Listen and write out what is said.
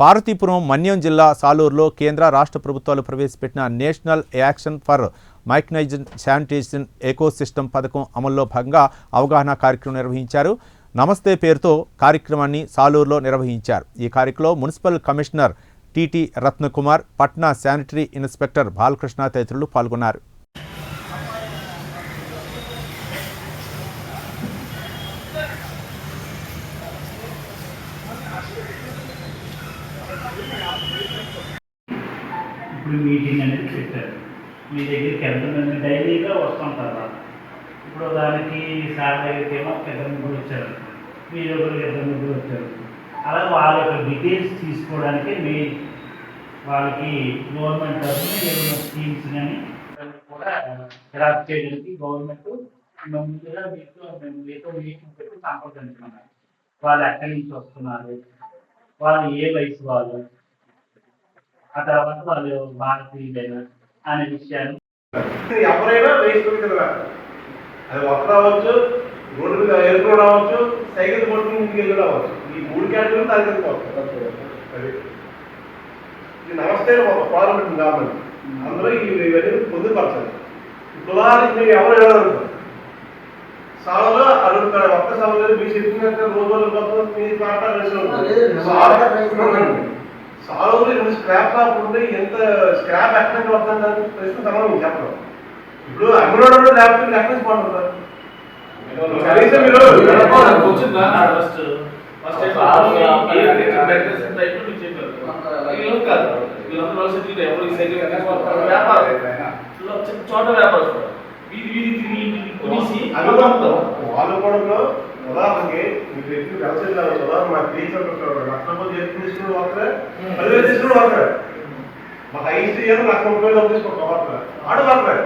పార్వతీపురం మన్యం జిల్లా సాలూరులో కేంద్ర రాష్ట్ర ప్రభుత్వాలు ప్రవేశపెట్టిన national action for mechanisation sanitation ecosystem పథకం అమల్లో భాగంగా అవగాహన కార్యక్రమం నిర్వహించారు. నమస్తే పేరుతో కార్యక్రమాన్ని సాలూరులో నిర్వహించారు. ఈ కార్యక్రమంలో municipal commissioner TT Ratnakumar Patna sanitary inspector Balakrishna తదితరులు పాల్గొన్నారు. ఇప్పుడు మీటింగ్ అనేది పెట్టారు మీ దగ్గరికి ఎంతమంది డైలీగా వస్తుంటారా? ఇప్పుడు దానికి సార్ దగ్గరికి ఏమో పెద్ద ముగ్గురు వచ్చారు. మీరు ఒకరికి ఇద్దరు ముగ్గురు వచ్చారు. అలా వాళ్ళ యొక్క డీటెయిల్స్ తీసుకోవడానికి మీ వాళ్ళకి గవర్నమెంట్ తరఫున ఏమైనా స్కీమ్స్ కానీ కూడా డ్రాఫ్ట్ చేయడానికి గవర్నమెంట్ ముందుగా మీతో మేము మీతో మీటింగ్ పెట్టి సంప్రదించుకున్నాం వాళ్ళు ఎక్కడి నుంచి వస్తున్నారు? వాళ్ళు ఏ వయసు వాళ్ళు? ఆ తర్వాత వాళ్ళు భారతీయులైన అనే విషయాన్ని ఎవరైనా అది ఒక్క రావచ్చు రోడ్డు మీద ఎరుపు రావచ్చు సైకిల్ కొట్టుకుని ఇంటికి వెళ్ళి రావచ్చు. ఈ మూడు దానికి వెళ్ళిపోతుంది అది నమస్తే ఒక పార్లమెంట్ గవర్నమెంట్ అందరూ ఈ ఇవన్నీ పొందుపరచాలి. కులానికి మీరు ఎవరు ఎవరు సభలో అడుగుతారు ఒక్క సభలో మీ చెప్పినట్టు రోజు రోజు గొప్ప మీ మాట సాల్వ్ రెండు స్క్రాప్ షాప్ ఉంటే ఎంత స్క్రాప్ ఎక్కడి నుంచి వస్తుంది దానికి ప్రశ్న చెప్పడం ఇప్పుడు అమ్ముడు ల్యాప్టాప్ ఎక్కడి నుంచి పండుతారు కనీసం మీరు ఫస్ట్ ఫస్ట్ కాదు వీళ్ళందరూ సిటీలో ఎవరు ఈ సైకిల్ వ్యాపారం. చోట వ్యాపారం వీధి వీధి తిరిగి వాళ్ళు ఉదాహరణకి మీకు ఎక్కువ కలిసి ఉదాహరణ మా టీచర్ లక్షణపతి రూపాయలు తీసుకుని వస్తారు పదివేలు తీసుకుని వస్తారు మాకు ఐదు ఇయర్ లక్ష రూపాయలు తీసుకుంటాం వస్తారు ఆడు వస్తారు